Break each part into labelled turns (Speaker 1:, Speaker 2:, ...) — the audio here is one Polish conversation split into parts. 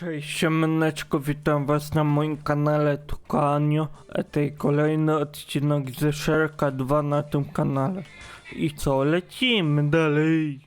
Speaker 1: Cześć siemaneczko, witam was na moim kanale Tukanio, tej kolejny odcinek ze Sherka 2 na tym kanale. I co, lecimy dalej.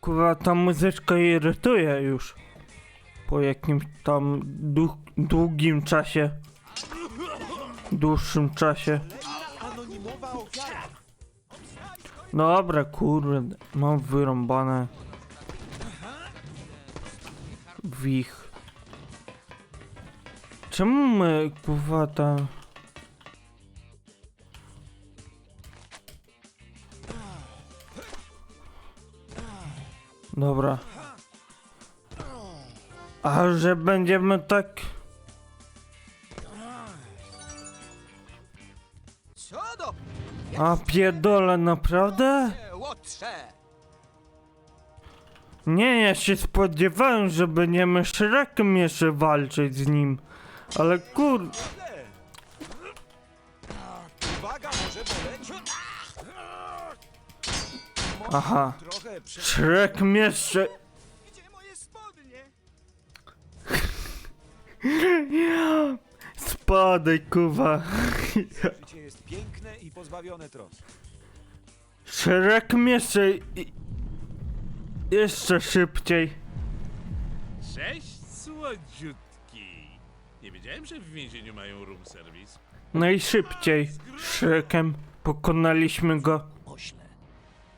Speaker 1: Kurwa, ta muzyczka irytuje już. Po jakimś tam dłu- długim czasie. Dłuższym czasie.
Speaker 2: Anonimowa ofiara.
Speaker 1: Dobra, kurde, mam wyrąbane w ich. Czemu my, kurwa, tam... Dobra. A że będziemy tak... A pierdolę, naprawdę?
Speaker 2: łotrze?
Speaker 1: Nie, ja się spodziewałem, że będziemy Shrekiem jeszcze walczyć z nim. Ale kur...
Speaker 2: Uwaga, może.
Speaker 1: Aha.
Speaker 2: Trochę prze...
Speaker 1: Shrek jeszcze...
Speaker 2: Gdzie moje spodnie?
Speaker 1: Spadaj, kuwa.
Speaker 2: Życie jest piękne i pozbawione trosk.
Speaker 1: Shrek jeszcze... i- Jeszcze szybciej.
Speaker 3: Cześć, słodziutki. Nie wiedziałem, że w więzieniu mają room service.
Speaker 1: Najszybciej. Shrekiem pokonaliśmy go.
Speaker 4: Ośle.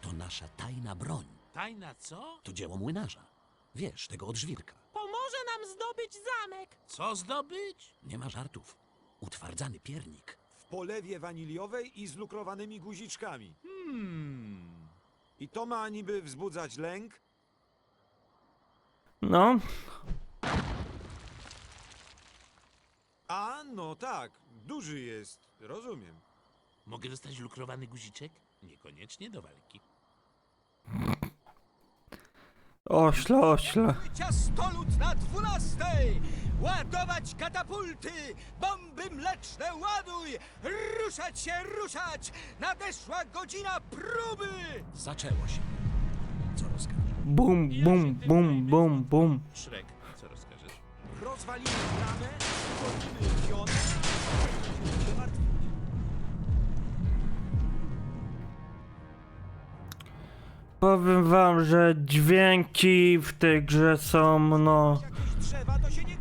Speaker 4: To nasza tajna broń.
Speaker 3: Tajna co?
Speaker 4: To dzieło młynarza. Wiesz, tego od żwirka.
Speaker 5: Pomoże nam zdobyć zamek.
Speaker 3: Co zdobyć?
Speaker 4: Nie ma żartów. Utwardzany piernik.
Speaker 2: W polewie waniliowej i z lukrowanymi guziczkami.
Speaker 3: Hmm.
Speaker 2: I to ma niby wzbudzać lęk?
Speaker 1: No,
Speaker 2: A, no tak. Duży jest. Rozumiem.
Speaker 3: Mogę dostać lukrowany guziczek? Niekoniecznie do walki.
Speaker 1: ośle, ośle.
Speaker 2: Ciastolud na dwunastej! Ładować katapulty! Bomby mleczne ładuj! Ruszać się, ruszać! Nadeszła godzina próby!
Speaker 4: Zaczęło się. Co rozkaże?
Speaker 1: Bum, bum, bum, bum, bum.
Speaker 3: Szrek, co rozkażesz?
Speaker 2: Rozwalimy bramę, uwolnimy pionę, się martwić.
Speaker 1: Powiem wam, że dźwięki w tej grze są, no...
Speaker 2: Jakieś drzewa, to się nie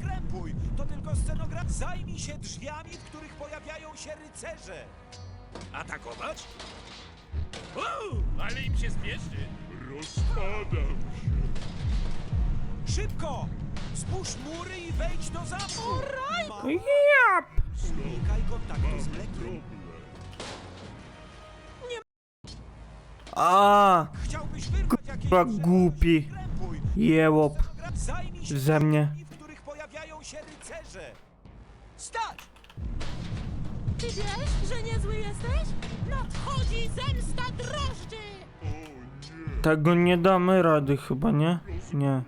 Speaker 2: Zajmij się drzwiami, w których pojawiają się rycerze!
Speaker 3: Atakować? Uuu, ale im się spieszy. Rozpadam się.
Speaker 2: Szybko! Spójrz mury i wejdź do zamku! Ma-
Speaker 1: Jap!
Speaker 2: Unikaj kontaktu z mlekiem.
Speaker 1: A,
Speaker 2: Chciałbyś wyrwać jakieś
Speaker 1: kurwa głupi. Jełop.
Speaker 2: Scenograf, Zajmij się
Speaker 1: Ze mnie.
Speaker 5: Ty wiesz, że niezły jesteś? Nadchodzi zemsta drożdży!
Speaker 1: Tego nie damy rady chyba, nie? Nie.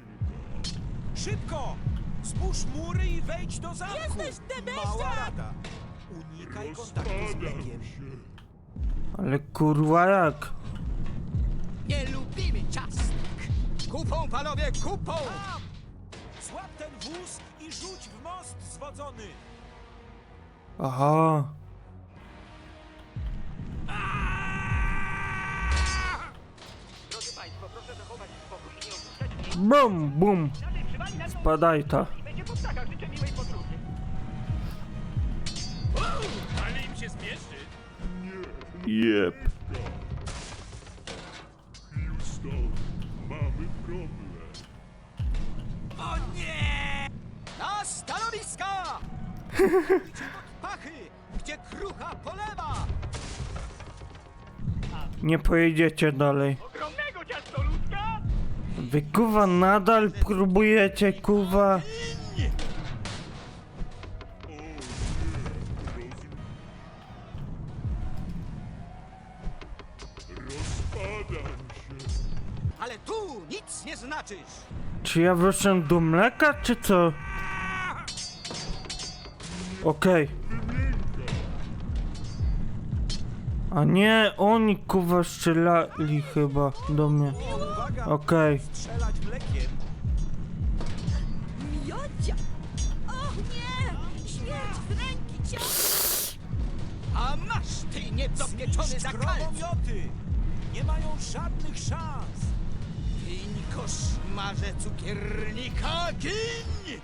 Speaker 2: Szybko! Spójrz mury i wejdź do zamku!
Speaker 5: Jesteś!
Speaker 2: Mała rada! Unikaj kontaktu z mlekiem.
Speaker 1: Ale kurwa jak?
Speaker 2: Nie lubimy ciastek! Kupą, panowie, kupą! Złap ten wóz i rzuć w most zwodzony!
Speaker 1: Aha. Bum, bum. Spadaj ta.
Speaker 3: Ale im się spieszy.
Speaker 1: Jep.
Speaker 3: Houston, mamy problem.
Speaker 2: O nie! Na stanowiska! Pachy, gdzie krucha polewa!
Speaker 1: Nie pojedziecie dalej. Wy kuwa nadal próbujecie kuwa.
Speaker 2: Ale tu nic nie znaczysz!
Speaker 1: Czy ja wrócę do mleka, czy co? Okej. A nie, oni kuwa strzelali chyba do mnie.
Speaker 2: Uwaga!
Speaker 1: Okej.
Speaker 2: Strzelać mlekiem!
Speaker 5: Miodzia! O nie! Śmierć z ręki cię!
Speaker 2: A masz ty niedopieczony zakalec! mioty! Nie mają żadnych szans! Gin, koszmarze cukiernika, gin!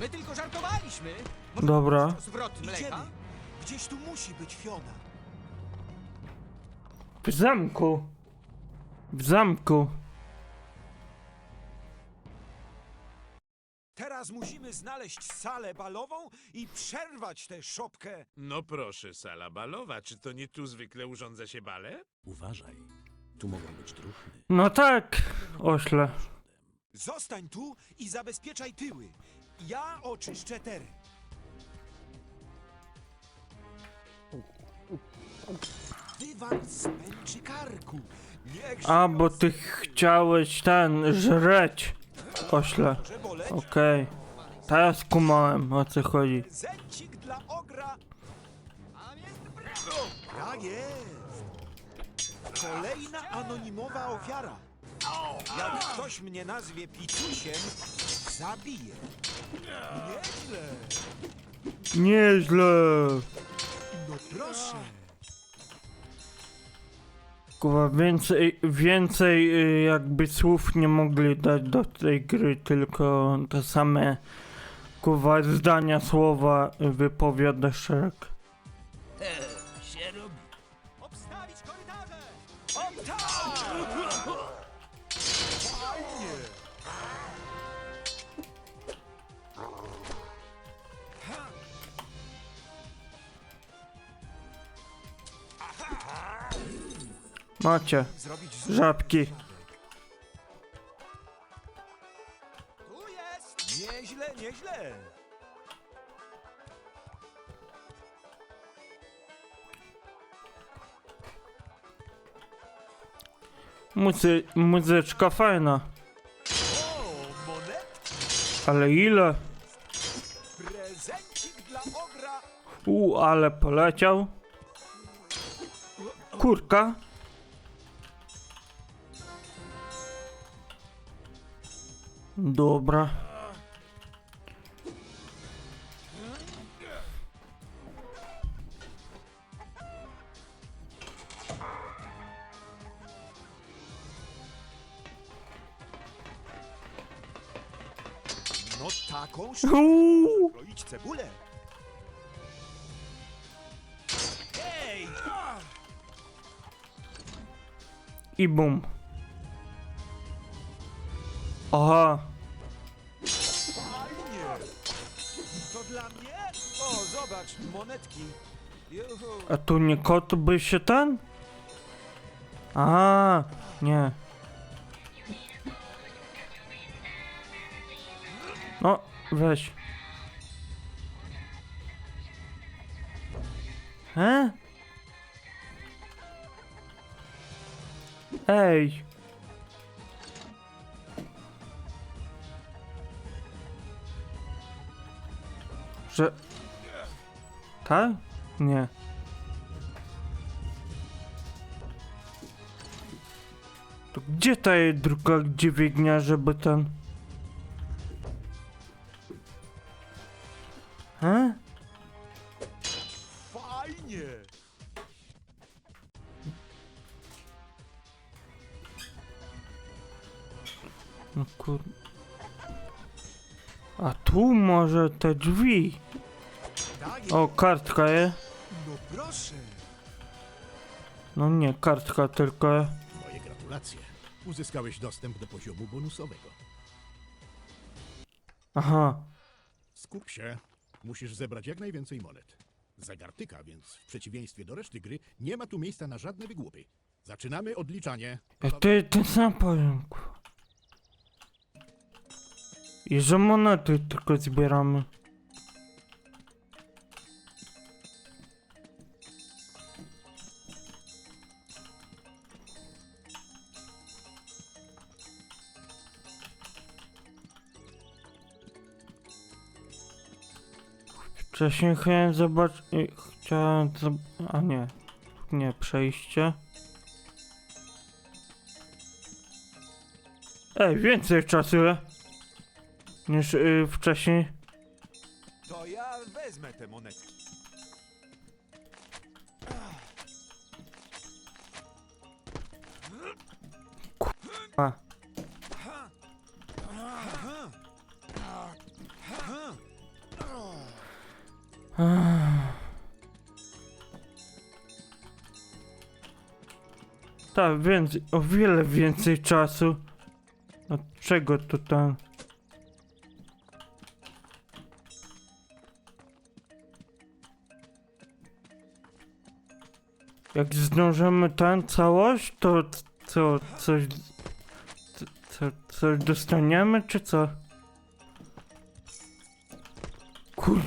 Speaker 2: My tylko żartowaliśmy! Może
Speaker 1: Dobra.
Speaker 2: to Zwrot mleka? Gdzieś tu musi być Fiona.
Speaker 1: W zamku. W zamku.
Speaker 2: Teraz musimy znaleźć salę balową i przerwać tę szopkę.
Speaker 3: No proszę, sala balowa, czy to nie tu zwykle urządza się bale?
Speaker 4: Uważaj, tu mogą być truchny.
Speaker 1: No tak, ośle.
Speaker 2: Zostań tu i zabezpieczaj tyły. Ja oczyszczę teren. Dywan z pęczy karku. Niech
Speaker 1: A, bo ty chciałeś ten, żreć. Ośle. Okej. Teraz kumałem, o co chodzi.
Speaker 2: Prezencik dla ogra. A jest brawo! Tak jest. Kolejna anonimowa ofiara. Jak ktoś mnie nazwie picusiem, zabiję. Nieźle.
Speaker 1: Nieźle.
Speaker 2: No proszę.
Speaker 1: Kuwa, więcej, więcej y, jakby słów nie mogli dać do tej gry, tylko te same kuwa zdania, słowa wypowiada Shrek. Macie, żabki.
Speaker 2: Tu jest! Nieźle, nieźle!
Speaker 1: Muzy muzyczka fajna,
Speaker 2: O, monet!
Speaker 1: ale ile?
Speaker 2: Prezencik dla ogra!
Speaker 1: U, ale poleciał. Kurka. Dobra.
Speaker 2: No taką
Speaker 1: Uuu.
Speaker 2: kroić cebulę. Ej!
Speaker 1: I bum. Aha.
Speaker 2: Fajnie! To dla mnie? O, zobacz, monetki. Juhu.
Speaker 1: A tu nie kot by się ten? A, nie. No, weź. He? Ej. Że... Tak? Nie. To gdzie ta jej druga dźwignia, żeby ten... He?
Speaker 2: Fajnie!
Speaker 1: No kur... A tu może te drzwi. O, kartka je.
Speaker 2: No proszę.
Speaker 1: No nie, kartka tylko.
Speaker 6: Moje gratulacje. Uzyskałeś dostęp do poziomu bonusowego.
Speaker 1: Aha.
Speaker 6: Skup się. Musisz zebrać jak najwięcej monet. Zagartyka, więc w przeciwieństwie do reszty gry nie ma tu miejsca na żadne wygłupy. Zaczynamy odliczanie.
Speaker 1: A ty ten sam poziom. I że monety tylko zbieramy. Wcześniej chciałem zobaczyć, Chciałem... zob- A nie. Nie, przejście. Ej, więcej czasu e, niż y, wcześniej.
Speaker 7: To ja wezmę te monetki.
Speaker 1: Tak, więcej, o wiele więcej czasu. Od czego to tam? Jak zdążymy tam całość, to co, coś, co, co, coś dostaniemy, czy co? Kur...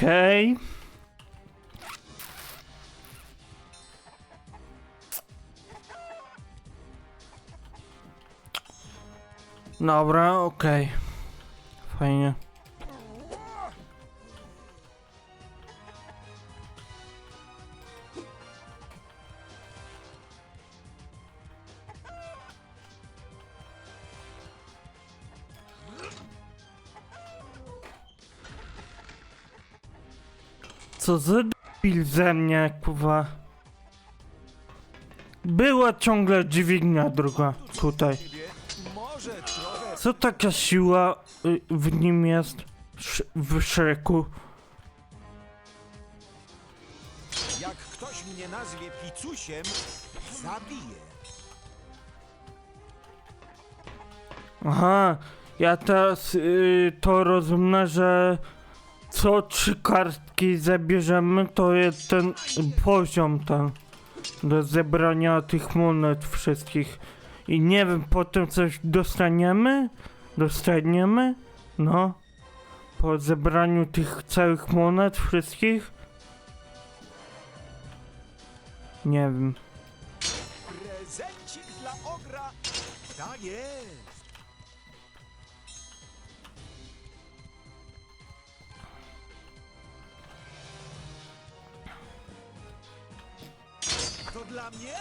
Speaker 1: Okej. Dobra, okej. Fajnie. Co za debil ze mnie, kurwa. Była ciągle dźwignia druga tutaj. Co taka siła y, w nim jest? Sz w Szreku?
Speaker 7: Jak ktoś mnie nazwie picusiem, zabiję.
Speaker 1: Aha, ja teraz y, to rozumiem, że co trzy kartki zabierzemy, to jest ten poziom tam do zebrania tych monet wszystkich. I nie wiem, potem coś dostaniemy? Dostaniemy? No. Po zebraniu tych całych monet wszystkich? Nie wiem.
Speaker 7: Prezencik dla ogra. Tak jest. Dla mnie?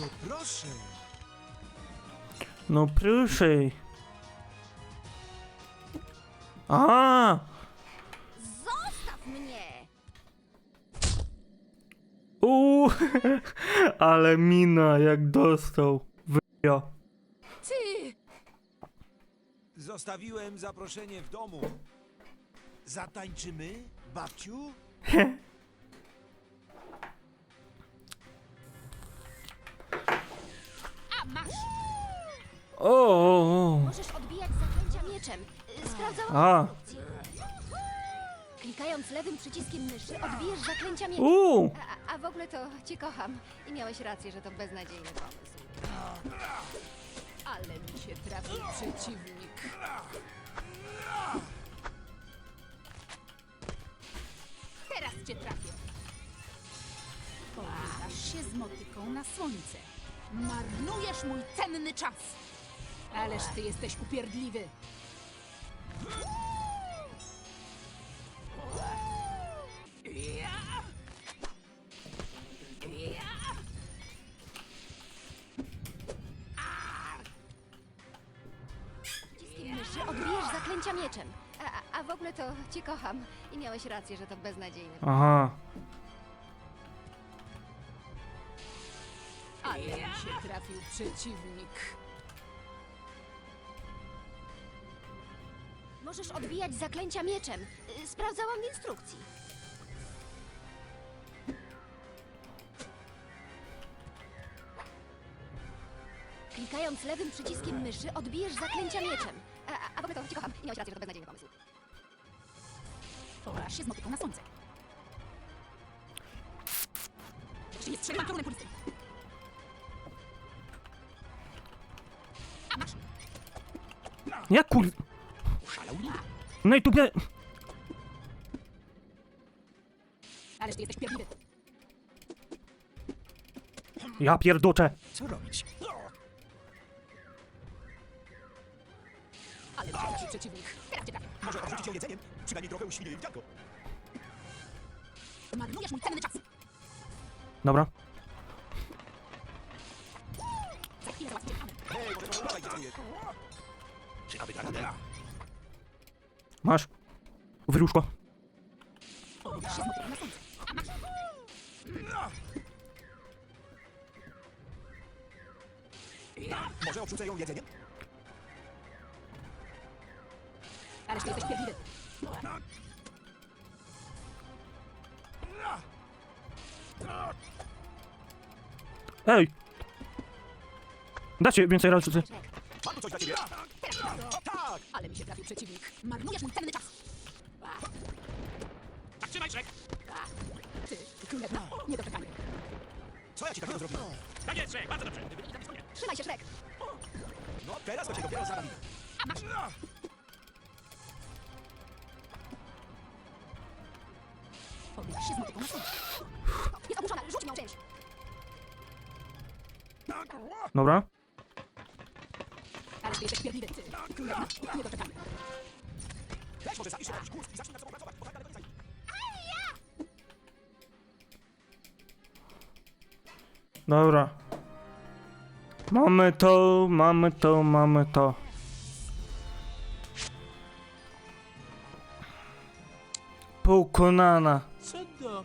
Speaker 7: No proszę.
Speaker 1: No proszę. A,
Speaker 5: Zostaw mnie!
Speaker 1: Uuu, ale mina jak dostał. Wyjo.
Speaker 5: Ty!
Speaker 7: Zostawiłem zaproszenie w domu. Zatańczymy, babciu?
Speaker 1: O.
Speaker 5: Możesz odbijać zaklęcia mieczem. Y, Sprawdzałam
Speaker 1: A.
Speaker 5: instrukcję. Klikając lewym przyciskiem myszy odbijesz zaklęcia mieczem.
Speaker 1: Uuu,
Speaker 5: A, a w ogóle to cię kocham. I miałeś rację, że to beznadziejny pomysł. Ale mi się trafił przeciwnik.
Speaker 8: Teraz cię trafię. Porywasz się z motyką na słońce. Marnujesz mój cenny czas. Ależ ty jesteś upierdliwy.
Speaker 5: Myszy odbijesz zaklęcia mieczem. A, a- w ogóle to cię kocham. I miałeś rację, że to beznadziejny pomysł.
Speaker 1: aha.
Speaker 8: Ale mi się trafił przeciwnik.
Speaker 5: Możesz odbijać zaklęcia mieczem. Y, Sprawdzałam w instrukcji. Klikając lewym przyciskiem myszy odbijesz zaklęcia mieczem. A, a- a w ogóle to cię kocham. Miałeś rację, że to beznadziejny pomysł.
Speaker 8: Porywasz się z motyką na słońce. Czy nie strzeliłam piorunem kulisty? A
Speaker 1: Jak kur... No i tu...
Speaker 8: Ależ ty jesteś pierdliwy.
Speaker 1: Ja pierdoczę.
Speaker 7: Co robić?
Speaker 8: Ale wciąż przeciwnik. Teraz cię trafię.
Speaker 7: Może odrzucić ją jedzeniem? Przynajmniej trochę uśminie jej dziadko.
Speaker 8: Marnujesz mój cenny czas.
Speaker 1: Dobra.
Speaker 8: Za chwilę załatwię.
Speaker 7: Hej, może to. Czy aby ta radera?
Speaker 1: Masz.
Speaker 7: Może odrzucę ją jedzeniem?
Speaker 8: Ależ ty jesteś pierdliwy.
Speaker 1: Ej! Dacie więcej razy.
Speaker 7: Mam tu coś dla ciebie? Tak!
Speaker 8: Ale mi się trafił przeciwnik. Marnujesz mój cenny czas.
Speaker 3: Trzymaj, Szrek!
Speaker 8: Ty, królewna, niedoczekanie.
Speaker 7: Co ja ci takiego zrobiłem?
Speaker 3: Tak jest, Szrek, bardzo dobrze.
Speaker 5: Trzymaj się, Shrek!
Speaker 7: No, teraz to cię dopiero zabawimy.
Speaker 8: Połowisz się z motylem na.
Speaker 5: Jest ogłuszona, rzuć nią czymś!
Speaker 1: Dobra.
Speaker 8: Ależ ty jesteś pierdliwy. Ty, królewna, niedoczekanie.
Speaker 7: Weź może zapisz się jakiś kurs i zacznij nad sobą pracować. Bo tak daleko nie zajdzie.
Speaker 1: Dobra. Mamy to, mamy to, mamy to. Pokonana.
Speaker 3: Co do...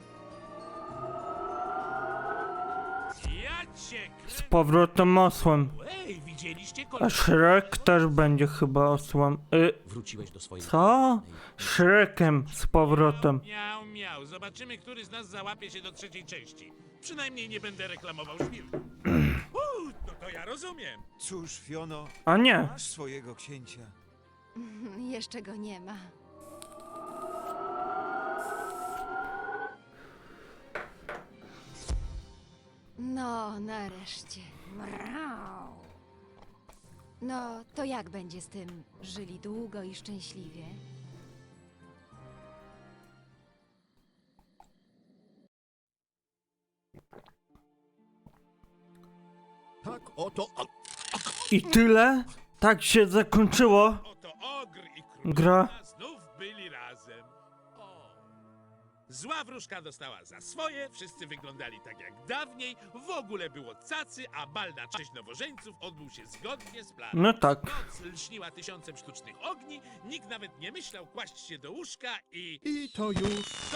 Speaker 1: Z powrotem osłem.
Speaker 3: Ej, widzieliście
Speaker 1: A
Speaker 3: koleś?
Speaker 1: Shrek też będzie chyba osłem. Y,
Speaker 4: Wróciłeś do swojej...
Speaker 1: co? Shrekiem z powrotem.
Speaker 3: Miał, miał. Zobaczymy, który z nas załapie się do trzeciej części. Przynajmniej nie będę reklamował szpil. Uuu, no to ja rozumiem.
Speaker 7: Cóż, Fiono,
Speaker 1: A nie.
Speaker 7: masz swojego księcia.
Speaker 5: Jeszcze go nie ma. No, nareszcie. Mrau. No, to jak będzie z tym? Żyli długo i szczęśliwie?
Speaker 6: Tak oto... A,
Speaker 1: I tyle? Tak się zakończyło?
Speaker 3: Oto Ogr i Król
Speaker 1: Gra.
Speaker 3: Zła wróżka dostała za swoje, wszyscy wyglądali tak jak dawniej, w ogóle było cacy, a bal na cześć nowożeńców odbył się zgodnie z planem.
Speaker 1: No tak.
Speaker 3: Noc lśniła tysiącem sztucznych ogni, nikt nawet nie myślał kłaść się do łóżka i...
Speaker 6: I to już...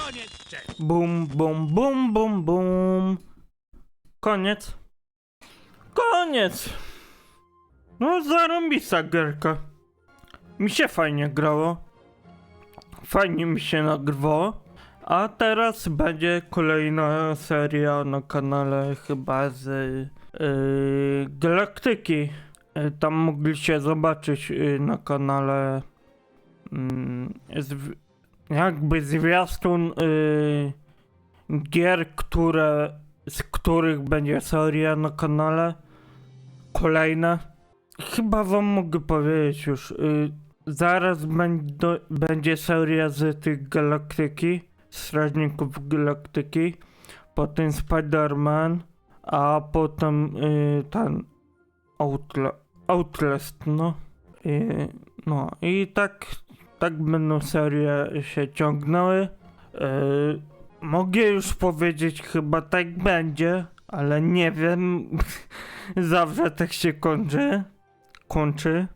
Speaker 3: Koniec, cześć!
Speaker 1: Bum, bum, bum, bum, bum. Koniec. Koniec. No, zarąbista gierka. Mi się fajnie grało. Fajnie mi się nagrywało. A teraz będzie kolejna seria na kanale chyba z yy, Galaktyki. Yy, tam mogliście zobaczyć yy, na kanale yy, jakby zwiastun yy, gier, które, z których będzie seria na kanale. Kolejne. Chyba wam mogę powiedzieć już. Yy, zaraz będą, będzie seria z tych galaktyki, Strażników Galaktyki. Potem Spider-Man, a potem yy, ten Outla Outlast, no. No i tak tak będą serie się ciągnęły. Yy, mogę już powiedzieć, chyba tak będzie, ale nie wiem. Zawsze tak się kończy. Kończy.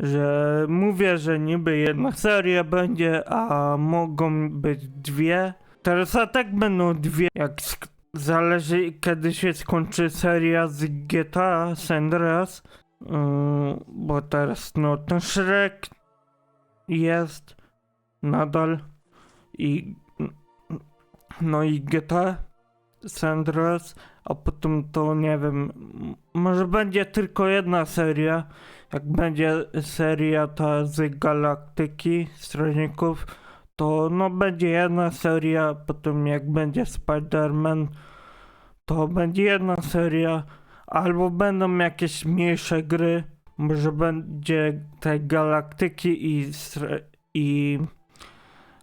Speaker 1: Że mówię, że niby jedna seria będzie, a mogą być dwie. Teraz a tak będą dwie. Jak zależy kiedy się skończy seria z GTA San Andreas. Yy, bo teraz no ten Shrek jest nadal i no i GTA San Andreas, a potem to nie wiem, może będzie tylko jedna seria, jak będzie seria ta z Galaktyki Strażników, to no będzie jedna seria, potem jak będzie Spider-Man, to będzie jedna seria, albo będą jakieś mniejsze gry, Może będzie tej galaktyki i, i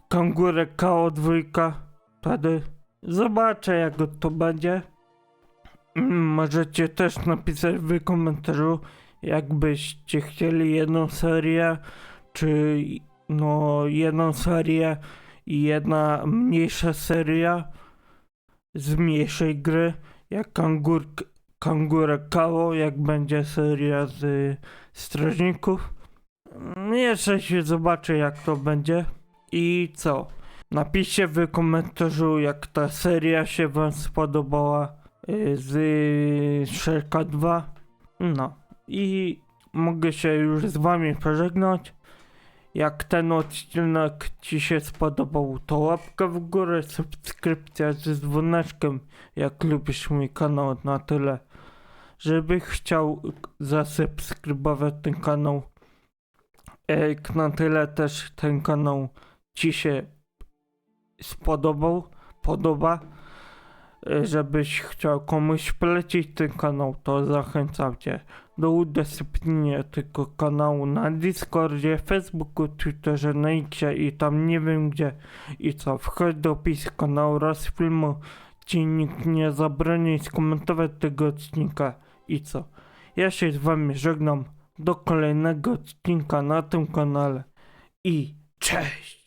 Speaker 1: kangurek KO dwójka. Wtedy zobaczę jak to będzie. Mm, Możecie też napisać w komentarzu, jakbyście chcieli jedną serię, czy no jedną serię i jedna mniejsza seria z mniejszej gry, jak kangur, kangurek Kało, jak będzie seria z strażników. Mm, Jeszcze się zobaczy jak to będzie. I co? Napiszcie w komentarzu jak ta seria się wam spodobała y, z Shreka 2. No i mogę się już z wami pożegnać. Jak ten odcinek Ci się spodobał, to łapka w górę, subskrypcja z dzwoneczkiem, jak lubisz mój kanał na tyle. Żeby chciał zasubskrybować ten kanał, jak na tyle też ten kanał Ci się spodobał, podoba, e, żebyś chciał komuś polecić ten kanał, to zachęcam Cię do udostępnienia tego kanału na Discordzie, Facebooku, Twitterze, na Xie i tam nie wiem gdzie i co, wchodź do opisu kanału raz filmu, ci nikt nie zabroni skomentować tego odcinka i co. Ja się z wami żegnam do kolejnego odcinka na tym kanale i cześć!